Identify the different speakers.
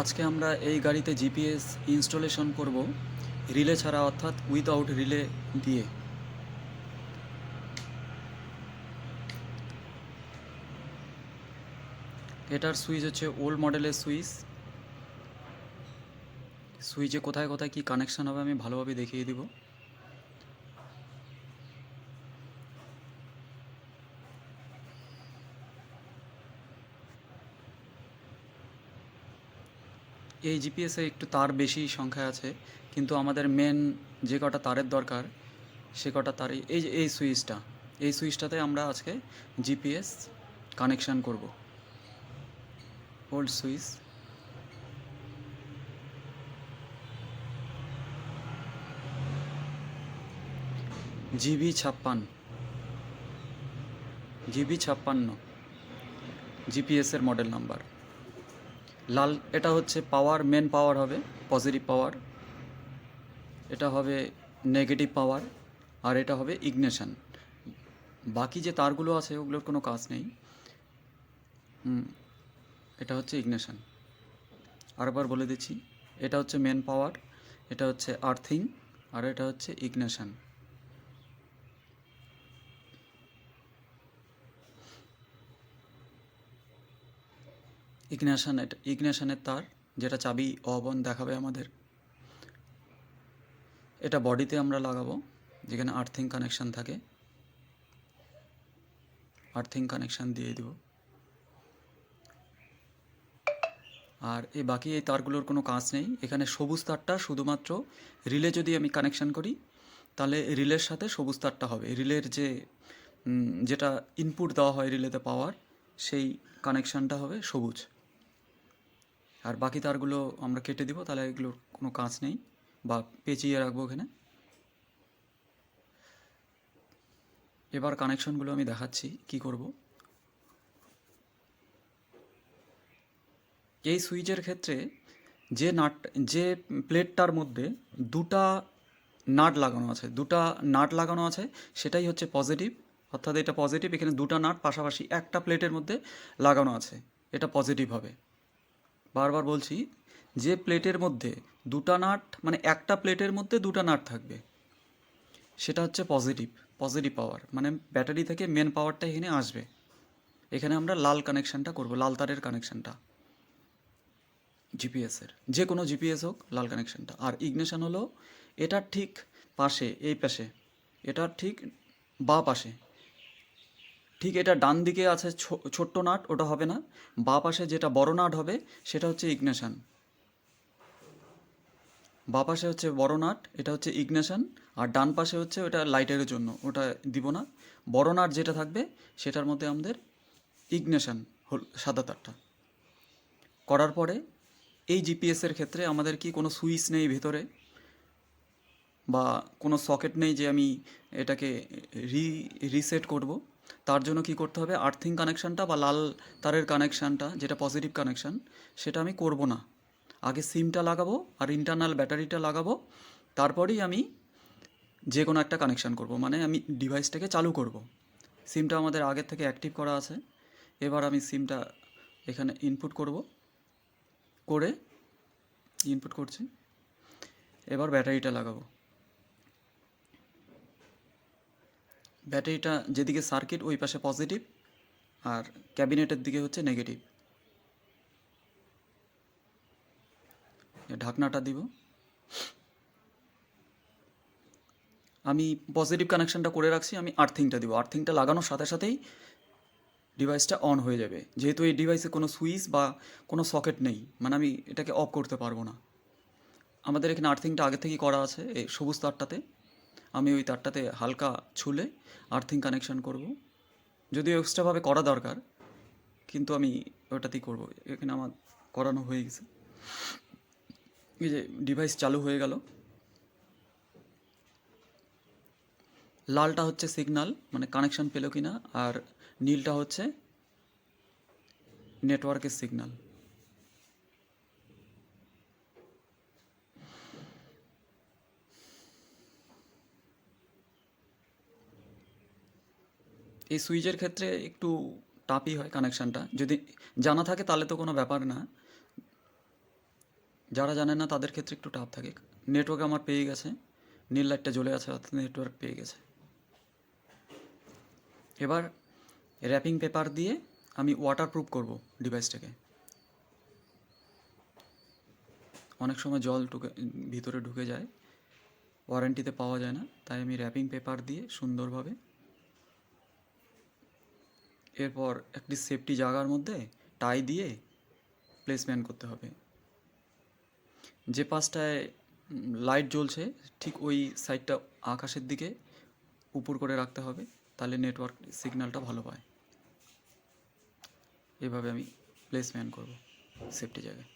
Speaker 1: আজকে আমরা এই গাড়িতে জিপিএস ইনস্টলেশন করব, রিলে ছাড়া অর্থাৎ উইথআউট রিলে দিয়ে। এটার সুইচ হচ্ছে ওল্ড মডেলের সুইচ। সুইচে কোথায় কোথায় কি কানেকশন হবে আমি ভালোভাবে দেখিয়ে দিব। এই জিপিএসে একটু তার বেশি সংখ্যায় আছে, কিন্তু আমাদের মেন যে কটা তারের দরকার, সে কটা তারই এই যে, এই সুইচটা, এই সুইচটাতে আমরা আজকে জিপিএস কানেকশান করব। ওল্ড সুইচ জিবি ছাপ্পান্ন। জিবি ছাপ্পান্ন। জিপিএসের মডেল নাম্বার লাল, এটা হচ্ছে পাওয়ার মেন পাওয়ার হবে পজিটিভ পাওয়ার এটা হবে নেগেটিভ পাওয়ার আর এটা হবে ইগনেশন বাকি যে তারগুলো আছে, ওগুলোর কোনো কাজ নেই। এটা হচ্ছে ইগনেশন আরেকবার বলে দিচ্ছি, এটা হচ্ছে মেন পাওয়ার এটা হচ্ছে আর্থিং আর এটা হচ্ছে ইগনেশন ইগনেশন এটা ইগনেশনের তার, যেটা চাবি অবন দেখাবে আমাদের। এটা বডিতে আমরা লাগাবো, যেখানে আর্থিং কানেকশান থাকে। আর্থিং কানেকশান দিয়ে দিব। আর এই বাকি এই তারগুলোর কোনো কাজ নেই। এখানে সবুজ তারটা শুধুমাত্র রিলে যদি আমি কানেকশান করি, তাহলে রিলের সাথে সবুজ তারটা হবে। রিলের যে যেটা ইনপুট দেওয়া হয় রিলেতে পাওয়ার সেই কানেকশানটা হবে সবুজ। আর বাকি তারগুলো আমরা কেটে দিব, তাহলে এগুলোর কোনো কাজ নেই বা পেঁচিয়ে রাখব এখানে এবার কানেকশনগুলো আমি দেখাচ্ছি, কি করব। এই সুইচের ক্ষেত্রে যে নাট, যে প্লেটটার মধ্যে দুটা নাট লাগানো আছে, দুটা নাট লাগানো আছে, সেটাই হচ্ছে পজিটিভ। অর্থাৎ এটা পজিটিভ, এখানে দুটা নাট, পাশাপাশি একটা প্লেটের মধ্যে লাগানো আছে, এটা পজিটিভ হবে। বারবার বলছি, যে প্লেটের মধ্যে দুটা নাট মানে একটা প্লেটের মধ্যে দুটা নাট থাকবে। সেটা হচ্ছে পজিটিভ পজিটিভ পাওয়ার মানে ব্যাটারি থেকে মেন পাওয়ারটা এখানে আসবে। এখানে আমরা লাল কানেকশানটা করব, লাল তারের কানেকশানটা জিপিএসের যে কোনো জিপিএস হোক, লাল কানেকশানটা আর ইগনিশন হলো, এটার ঠিক পাশে, এই পাশে, এটার ঠিক বা পাশে। ঠিক এটা ডান দিকে আছে ছোট্ট নাট, ওটা হবে না। বা পাশে যেটা বড় নাট হবে, সেটা হচ্ছে ইগনেশন। বা পাশে হচ্ছে বড় নাট, এটা হচ্ছে ইগনেশন। আর ডান পাশে হচ্ছে ওটা লাইটের জন্য, ওটা দিব না। বড় নাট যেটা থাকবে, সেটার মধ্যে আমাদের ইগনেশন হল, সাদা তারটা। করার পরে এই জিপিএসের ক্ষেত্রে আমাদের কি কোনো সুইচ নেই ভেতরে? বা কোনো সকেট নেই যে আমি এটাকে রি, রিসেট করব? তার জন্য কি করতে হবে? আর্থিং কানেকশানটা বা লাল তারের কানেকশানটা যেটা পজিটিভ কানেকশান সেটা আমি করব না। আগে সিমটা লাগাবো আর ইন্টারনাল ব্যাটারিটা লাগাবো। তারপরেই আমি যে কোনো একটা কানেকশান করব। মানে আমি ডিভাইসটাকে চালু করব। সিমটা আমাদের আগের থেকে অ্যাক্টিভ করা আছে। এবার আমি সিমটা এখানে ইনপুট করব। করে ইনপুট করছি। এবার ব্যাটারিটা লাগাবো। ব্যাটারিটা যেদিকে সার্কিট ওই পাশে পজিটিভ আর ক্যাবিনেটের দিকে হচ্ছে নেগেটিভ ঢাকনাটা দিব। আমি পজিটিভ কানেকশানটা করে রাখছি, আমি আর্থিংটা দিব। আর্থিংটা লাগানোর সাথে সাথেই ডিভাইসটা অন হয়ে যাবে। যেহেতু এই ডিভাইসে কোনো সুইচ বা কোনো সকেট নেই মানে আমি এটাকে অফ করতে পারব না। আমাদের এখানে আর্থিংটা আগে থেকেই করা আছে, এই সবুজ তারটাতে। আমি ওই তারটাতে হালকা ছুলে আর্থিং কানেকশান করব। যদিও এক্সট্রাভাবে করা দরকার, কিন্তু আমি ওটাতেই করব। এখানে আমার করানো হয়ে গেছে। এই যে ডিভাইস চালু হয়ে গেল। লালটা হচ্ছে সিগনাল মানে কানেকশান পেল কি না আর নীলটা হচ্ছে নেটওয়ার্কের সিগনাল এই সুইচের ক্ষেত্রে একটু টাপই হয় কানেকশানটা। যদি জানা থাকে তাহলে তো কোনো ব্যাপার না। যারা জানে না তাদের ক্ষেত্রে একটু টাফ থাকে। নেটওয়ার্ক আমার পেয়ে গেছে। নীল লাইটটা জ্বলে আছে, অর্থাৎ নেটওয়ার্ক পেয়ে গেছে। এবার র্যাপিং পেপার দিয়ে আমি ওয়াটারপ্রুফ করব ডিভাইসটাকে অনেক সময় জল ঢুকে, ভিতরে ঢুকে যায়। ওয়ারেন্টিতে পাওয়া যায় না। তাই আমি র্যাপিং পেপার দিয়ে সুন্দরভাবে এরপর একটি সেফটি জায়গার মধ্যে টাই দিয়ে প্লেসমেন্ট করতে হবে। যে পাশটায় লাইট জ্বলছে, ঠিক ওই সাইডটা আকাশের দিকে উপর করে রাখতে হবে, তাহলে নেটওয়ার্ক সিগন্যালটা ভালো পায়। এভাবে আমি প্লেসমেন্ট করব সেফটি জায়গায়।